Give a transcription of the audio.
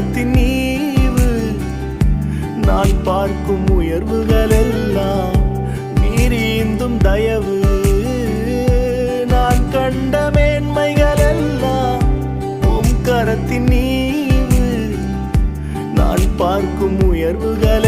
மனத்தின் நீவு நான் பார்க்கும் உயர்வுகள் எல்லாம் நீரிந்தும் தயவு. நான் கண்ட மேன்மைகள் எல்லாம் கரத்தின் நீவு நான் பார்க்கும் உயர்வுகள்